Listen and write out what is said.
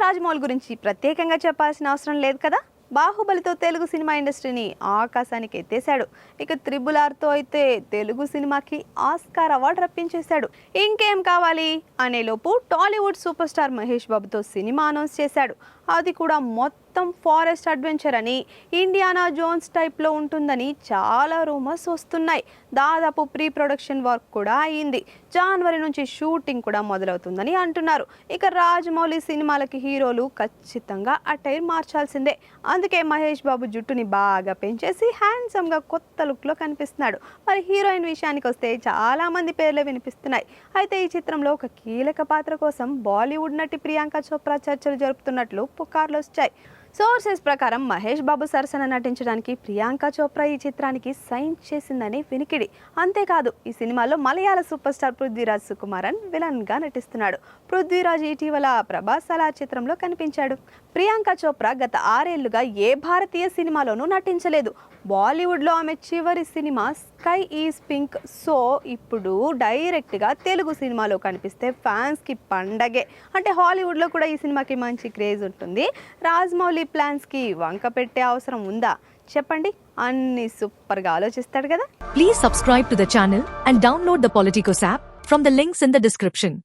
రాజమౌళి గురించి ప్రత్యేకంగా చెప్పాల్సిన అవసరం లేదు కదా? బాహుబలితో తెలుగు సినిమా ఇండస్ట్రీని ఆకాశానికి ఎత్తేశాడు. ఇక త్రిబుల్ ఆర్తో అయితే తెలుగు సినిమాకి ఆస్కార్ అవార్డు రప్పించేశాడు. ఇంకేం కావాలి? అనేలోపు టాలీవుడ్ సూపర్ స్టార్ మహేష్ బాబుతో సినిమా అనౌన్స్ చేశాడు. అది కూడా మొత్తం ఫారెస్ట్ అడ్వెంచర్ అని ఇండియానా జోన్స్ టైప్లో ఉంటుందని చాలా రూమర్స్ వస్తున్నాయి. దాదాపు ప్రీ ప్రొడక్షన్ వర్క్ కూడా అయ్యింది. జనవరి నుంచి షూటింగ్ కూడా మొదలవుతుందని అంటున్నారు. ఇక రాజమౌళి సినిమాలకి హీరోలు ఖచ్చితంగా అటైర్ మార్చాల్సిందే. అందుకే మహేష్ బాబు జుట్టుని బాగా పెంచేసి హ్యాండ్సమ్గా కొత్త లుక్లో కనిపిస్తున్నాడు. మరి హీరోయిన్ విషయానికి వస్తే చాలా మంది వినిపిస్తున్నాయి. అయితే ఈ చిత్రంలో ఒక కీలక పాత్ర కోసం బాలీవుడ్ నటి ప్రియాంక చోప్రా చర్చలు జరుపుతున్నట్లు పుకార్లు వచ్చాయి. సోర్సెస్ ప్రకారం మహేష్ బాబు సరసన నటించడానికి ప్రియాంక చోప్రా ఈ చిత్రానికి సైన్ చేసిందని వినికిడి. అంతేకాదు ఈ సినిమాలో మలయాళ సూపర్ స్టార్ పృథ్వీరాజ్ సుకుమారన్ విలన్గా నటిస్తున్నాడు. పృథ్వీరాజ్ ఇటీవల ప్రభాస్ అలా చిత్రంలో కనిపించాడు. ప్రియాంక చోప్రా గత ఆరేళ్ళుగా ఏ భారతీయ సినిమాలోనూ నటించలేదు. బాలీవుడ్లో ఆమె చివరి సినిమా స్కై ఈజ్ పింక్. సో ఇప్పుడు డైరెక్ట్గా తెలుగు సినిమాలో కనిపిస్తే ఫ్యాన్స్కి పండగే. అంటే హాలీవుడ్లో కూడా ఈ సినిమాకి మంచి క్రేజ్ ఉంటుంది. రాజమౌళి ఫ్యామిలీ ప్లాన్స్కి వంక పెట్టే అవసరం ఉందా? చెప్పండి. అన్ని సూపర్గా ఆలోచిస్తాడు కదా. Please subscribe to the channel and download the Politikos app from the links in the description